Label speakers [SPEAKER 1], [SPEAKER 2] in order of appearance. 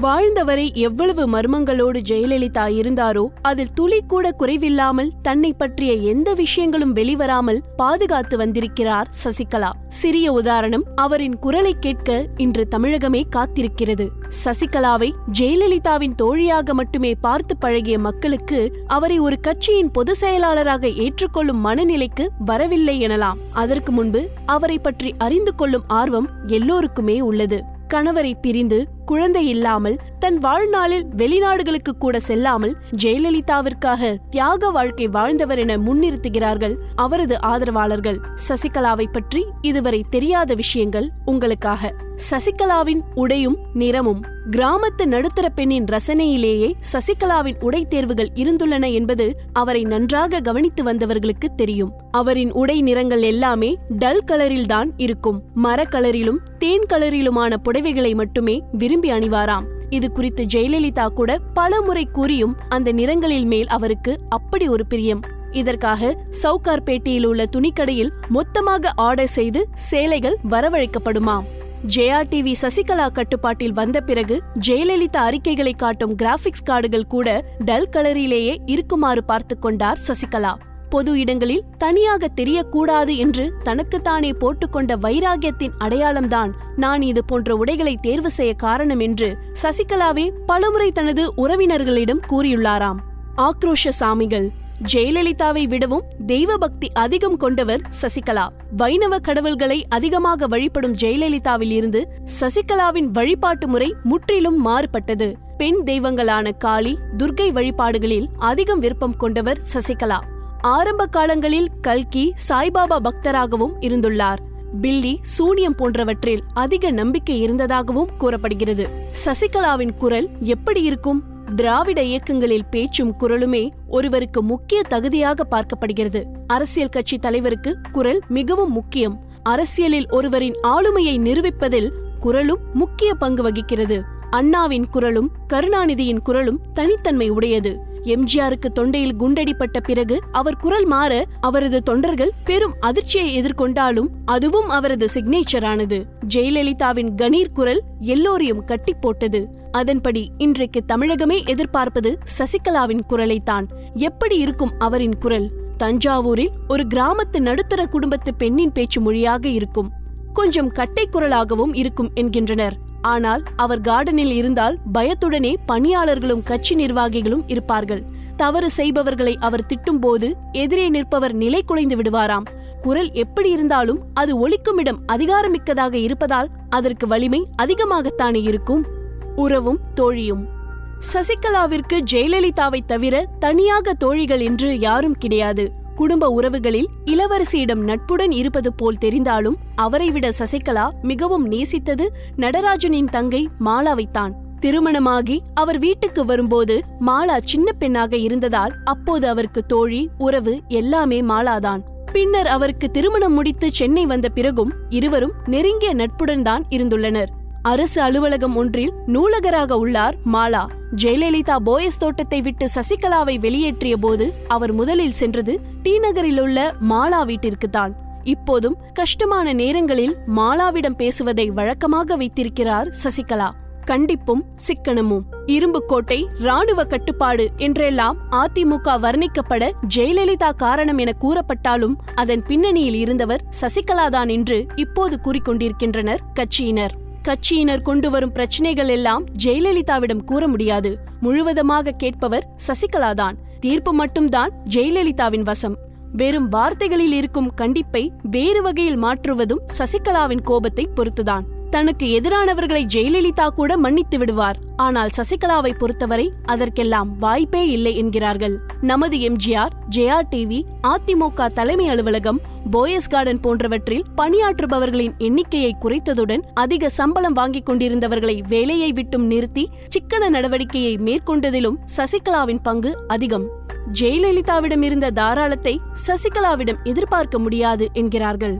[SPEAKER 1] வாழ்ந்தவரை எவ்வளவு மர்மங்களோடு ஜெயலலிதா இருந்தாரோ அதில் துளி கூட குறைவில்லாமல் தன்னை பற்றிய எந்த விஷயங்களும் வெளிவராமல் பாதுகாத்து வந்திருக்கிறார் சசிகலா. சிறிய உதாரணம் அவரின் குரலை கேட்க இன்று தமிழகமே காத்திருக்கிறது. சசிகலாவை ஜெயலலிதாவின் தோழியாக மட்டுமே பார்த்து பழகிய மக்களுக்கு அவரை ஒரு கட்சியின் பொதுச் செயலாளராக ஏற்றுக்கொள்ளும் மனநிலைக்கு வரவில்லை எனலாம். அதற்கு முன்பு அவரை பற்றி அறிந்து கொள்ளும் ஆர்வம் எல்லோருக்குமே உள்ளது. கணவரை பிரிந்து குழந்தை இல்லாமல் தன் வாழ்நாளில் வெளிநாடுகளுக்கு கூட செல்லாமல் ஜெயலலிதாவிற்காக தியாக வாழ்க்கை வாழ்ந்தவர் என முன்னிறுத்துகிறார்கள் அவரது ஆதரவாளர்கள். சசிகலாவை பற்றி இதுவரை தெரியாத விஷயங்கள் உங்களுக்காக. சசிகலாவின் உடையும் நிறமும் கிராமத்து நடுத்தர பெண்ணின் ரசனையிலேயே சசிகலாவின் உடை தேர்வுகள் இருந்துள்ளன என்பது அவரை நன்றாக கவனித்து வந்தவர்களுக்கு தெரியும். அவரின் உடை நிறங்கள் எல்லாமே டல் கலரில் தான் இருக்கும். மர கலரிலும் தேன் கலரிலுமான புடவைகளை மட்டுமே விரும்பி அணிவாராம். இது குறித்து ஜெயலலிதா கூட பல முறை கூறியும் அந்த நிறங்களில் மேல் அவருக்கு அப்படி ஒரு பிரியம். இதற்காக சவுகார்பேட்டையில் உள்ள துணிக்கடையில் மொத்தமாக ஆர்டர் செய்து சேலைகள் வரவழைக்கப்படுமாம். ஜெயா டிவி சசிகலா கட்டுப்பாட்டில் வந்த பிறகு ஜெயலலிதா அறிக்கைகளை காட்டும் கிராபிக்ஸ் கார்டுகள் கூட டல் கலரிலேயே இருக்குமாறு பார்த்து கொண்டார் சசிகலா. பொது இடங்களில் தனியாக தெரியக்கூடாது என்று தனக்குத்தானே போட்டுக்கொண்ட வைராகியத்தின் அடையாளம்தான் நான் இது போன்ற உடைகளை தேர்வு செய்ய காரணம் என்று சசிகலாவே பலமுறை தனது உறவினர்களிடம் கூறியுள்ளாராம். ஆக்ரோஷ சாமிகள் ஜெயலலிதாவை விடவும் தெய்வ பக்தி அதிகம் கொண்டவர் சசிகலா. வைணவ கடவுள்களை அதிகமாக வழிபடும் ஜெயலலிதாவில் இருந்து சசிகலாவின் வழிபாட்டு முறை முற்றிலும் மாறுபட்டது. பெண் தெய்வங்களான காளி துர்கை வழிபாடுகளில் அதிகம் விருப்பம் கொண்டவர் சசிகலா. ஆரம்ப காலங்களில் கல்கி சாய்பாபா பக்தராகவும் இருந்துள்ளார். பில்லி சூனியம் போன்றவற்றில் அதிக நம்பிக்கை இருந்ததாகவும் கூறப்படுகிறது. சசிகலாவின் குரல் எப்படி இருக்கும்? திராவிட இயக்கங்களில் பேச்சும் குரலுமே ஒருவருக்கு முக்கிய தகுதியாக பார்க்கப்படுகிறது. அரசியல் கட்சி தலைவருக்கு குரல் மிகவும் முக்கியம். அரசியலில் ஒருவரின் ஆளுமையை நிரூபிப்பதில் குரலும் முக்கிய பங்கு வகிக்கிறது. அண்ணாவின் குரலும் கருணாநிதியின் குரலும் தனித்தன்மை உடையது. எம்ஜிஆருக்கு தொண்டையில் குண்டடிப்பட்ட பிறகு அவர் குரல் மாற அவரது தொண்டர்கள் பெரும் அதிர்ச்சியை எதிர்கொண்டாலும் அதுவும் அவரது சிக்னேச்சரானது. ஜெயலலிதாவின் கணீர் குரல் எல்லோரையும் கட்டி போட்டது அதன்படி இன்றைக்கு தமிழகமே எதிர்பார்ப்பது சசிகலாவின் குரலைத்தான். எப்படி இருக்கும் அவரின் குரல்? தஞ்சாவூரில் ஒரு கிராமத்து நடுத்தர குடும்பத்து பெண்ணின் பேச்சு மொழியாக இருக்கும். கொஞ்சம் கட்டை குரலாகவும் இருக்கும் என்கின்றனர். ஆனால் அவர் கார்டனில் இருந்தால் பயத்துடனே பணியாளர்களும் கட்சி நிர்வாகிகளும் இருப்பார்கள். தவறு செய்பவர்களை அவர் திட்டும்போது எதிரே நிற்பவர் நிலை குலைந்து விடுவாராம். குரல் எப்படி இருந்தாலும் அது ஒழிக்குமிடம் இடம் அதிகாரமிக்கதாக இருப்பதால் அதற்கு வலிமை அதிகமாகத்தானே இருக்கும். உறவும் தோழியும். சசிகலாவிற்கு ஜெயலலிதாவை தவிர தனியாக தோழிகள் என்று யாரும் கிடையாது. குடும்ப உறவுகளில் இளவரசியிடம் நட்புடன் இருப்பது போல் தெரிந்தாலும் அவரை விட சசிகலா மிகவும் நேசித்தது நடராஜனின் தங்கை மாலாவைத்தான். திருமணமாகி அவர் வீட்டுக்கு வரும்போது மாலா சின்ன பெண்ணாக இருந்ததால் அப்போது அவருக்கு தோழி உறவு எல்லாமே மாலாதான். பின்னர் அவருக்கு திருமணம் முடித்து சென்னை வந்த பிறகும் இருவரும் நெருங்கிய நட்புடன் தான் இருந்துள்ளனர். அரசு அலுவலகம் ஒன்றில் நூலகராக உள்ளார் மாலா. ஜெயலலிதா போயஸ் தோட்டத்தை விட்டு சசிகலாவை வெளியேற்றிய போது அவர் முதலில் சென்றது டி நகரில் உள்ள மாலா வீட்டிற்குத்தான் இப்போதும் கஷ்டமான நேரங்களில் மாலாவிடம் பேசுவதை வழக்கமாக வைத்திருக்கிறார் சசிகலா. கண்டிப்பும் சிக்கனமும். இரும்பு கோட்டை ராணுவ கட்டுப்பாடு என்றெல்லாம் அதிமுக வர்ணிக்கப்பட ஜெயலலிதா காரணம் என கூறப்பட்டாலும் அதன் பின்னணியில் இருந்தவர் சசிகலாதான் என்று இப்போது கூறிக்கொண்டிருக்கின்றனர் கட்சியினர். கட்சியினர் கொண்டு வரும் பிரச்சனைகள் எல்லாம் ஜெயலலிதாவிடம் கூற முடியாது. முழுவதமாக கேட்பவர் சசிகலாதான். தீர்ப்பு மட்டும்தான் ஜெயலலிதாவின் வசம். வெறும் வார்த்தைகளில் இருக்கும் கண்டிப்பை வேறு வகையில் மாற்றுவதும் சசிகலாவின் கோபத்தை பொறுத்துதான். தனக்கு எதிரானவர்களை ஜெயலலிதா கூட மன்னித்து விடுவார். ஆனால் சசிகலாவை பொறுத்தவரை அதற்கெல்லாம் வாய்ப்பே இல்லை என்கிறார்கள். நமது எம்ஜிஆர் ஜெயா டிவி அதிமுக தலைமை அலுவலகம் போயஸ் கார்டன் போன்றவற்றில் பணியாற்றுபவர்களின் எண்ணிக்கையை குறைத்ததுடன் அதிக சம்பளம் வாங்கிக் கொண்டிருந்தவர்களை வேலையை விட்டும் நிறுத்தி சிக்கன நடவடிக்கையை மேற்கொண்டதிலும் சசிகலாவின் பங்கு அதிகம். ஜெயலலிதாவிடம் இருந்த தாராளத்தை சசிகலாவிடம் எதிர்பார்க்க முடியாது என்கிறார்கள்.